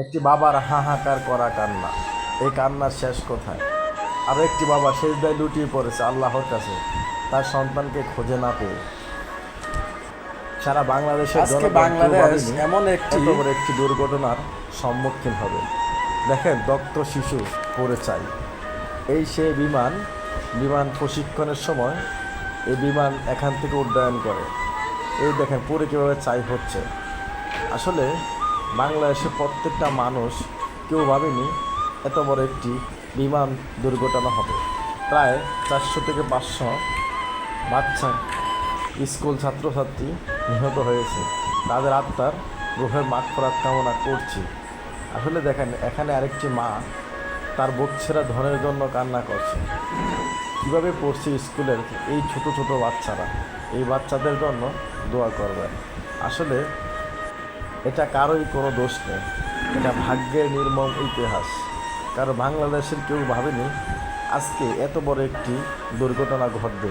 একটি বাবার হাহাকার করা কান্না। এই কান্নার শেষ কোথায়? আর একটি বাবা শেষ দায় লুটিয়ে পড়েছে আল্লাহর কাছে। তার সন্তানকে খোঁজে না পেয়ে। সারা বাংলাদেশের বাংলাদেশ এমন একটি একটি দুর্ঘটনার সম্মুখীন হবে। দেখেন দত্ত শিশু পড়ে চাই। এই সে বিমান বিমান প্রশিক্ষণের সময় এই বিমান এখান থেকে উড্ডয়ন করে। এই দেখেন পরে কীভাবে চাই হচ্ছে। আসলে বাংলাদেশে প্রত্যেকটা মানুষ কেউ ভাবেনি এত বড় একটি বিমান দুর্ঘটনা হবে। প্রায় চারশো থেকে পাঁচশো বাচ্চা স্কুল ছাত্রছাত্রী নিহত হয়েছে। তাদের আত্মার রুহের মাগফরাত কামনা করছি। আসলে দেখেন, এখানে আরেকটি মা তার বুক ছেঁড়া ধনের জন্য কান্না করছে। কীভাবে পড়ছে স্কুলের এই ছোট ছোট বাচ্চারা? এই বাচ্চাদের জন্য দোয়া করবেন। আসলে এটা কারোই কোনো দোষ নেই। এটা ভাগ্যের নির্মম ইতিহাস। কারণ বাংলাদেশের কেউ ভাবেনি, আজকে এত বড় একটি দুর্ঘটনা ঘটবে।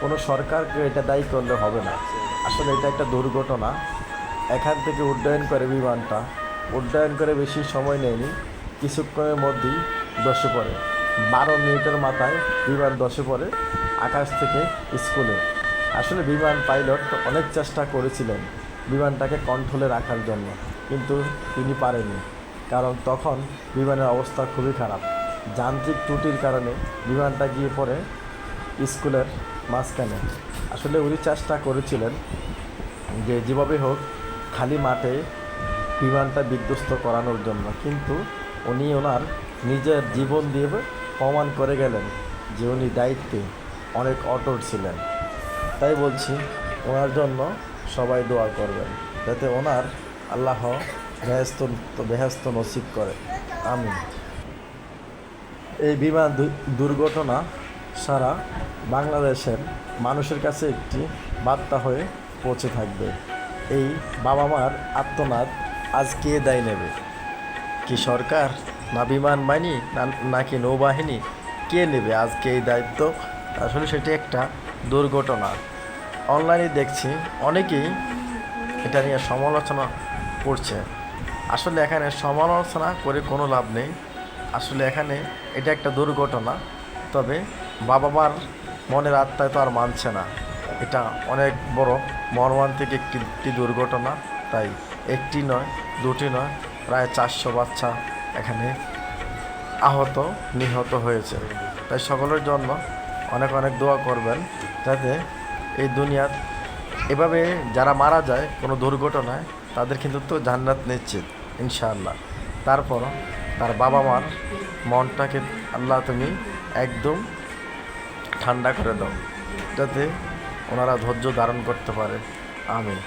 কোনো সরকারকে এটা দায়ী করলে হবে না। আসলে এটা একটা দুর্ঘটনা। এখান থেকে উড্ডয়ন করে বিমানটা। উড্ডয়ন করে বেশি সময় নেয়নি। কিছুক্ষণের মধ্যেই দশে পড়ে। বারো মিনিটের মাথায় বিমান দশে পড়ে আকাশ থেকে স্কুলে। আসলে বিমান পাইলট অনেক চেষ্টা করেছিলেন। বিমানটাকে কন্ট্রোলে রাখার জন্য, কিন্তু তিনি পারেনি কারণ তখন বিমানের অবস্থা খুবই খারাপ। যান্ত্রিক ত্রুটির কারণে বিমানটা গিয়ে পড়ে স্কুলের মাঝখানে। আসলে উনি চেষ্টা করেছিলেন যে যেভাবে হোক খালি মাঠে বিমানটা বিধ্বস্ত করানোর জন্য, কিন্তু উনি ওনার নিজের জীবন দিয়ে প্রমাণ করে গেলেন যে উনি দায়িত্বে অনেক অটল ছিলেন। তাই বলছি, ওনার জন্য সবাই দোয়া করবেন, যাতে ওনার আল্লাহ বেহেস্ত বেহেস্ত নসিব করে। আমি এই বিমান দুর্ঘটনা সারা বাংলাদেশের মানুষের কাছে একটি বার্তা হয়ে পৌঁছে থাকবে। এই বাবা মার আত্মনাদ আজ কে দায় নেবে? কি সরকার না বিমান বাহিনী নাকি নৌবাহিনী? কে নেবে আজকে এই দায়িত্ব? আসলে সেটি একটা দুর্ঘটনা। অনলাইনে দেখছি অনেকেই এটা নিয়ে সমালোচনা করছে। আসলে এখানে সমালোচনা করে কোনো লাভ নেই। আসলে এখানে এটা একটা দুর্ঘটনা, তবে বাবা মার মনের আত্মায় তো আর মানছে না। এটা অনেক বড় মর্মান্তিক একটি দুর্ঘটনা, তাই একটি নয়, দুটি নয়, প্রায় চারশো বাচ্চা এখানে আহত, নিহত হয়েছে। তাই সকলের জন্য অনেক অনেক দোয়া করবেন যাতে এই দুনিয়ার। এভাবে যারা মারা যায়, কোনো দুর্ঘটনায়, তাদের কিন্তু তো জান্নাত নিশ্চিত, ইনশাআল্লাহ। তারপর তার বাবা মার মনটাকে আল্লাহ তুমি একদম ঠান্ডা করে দাও, যাতে ওনারা ধৈর্য ধারণ করতে পারে। আমিন।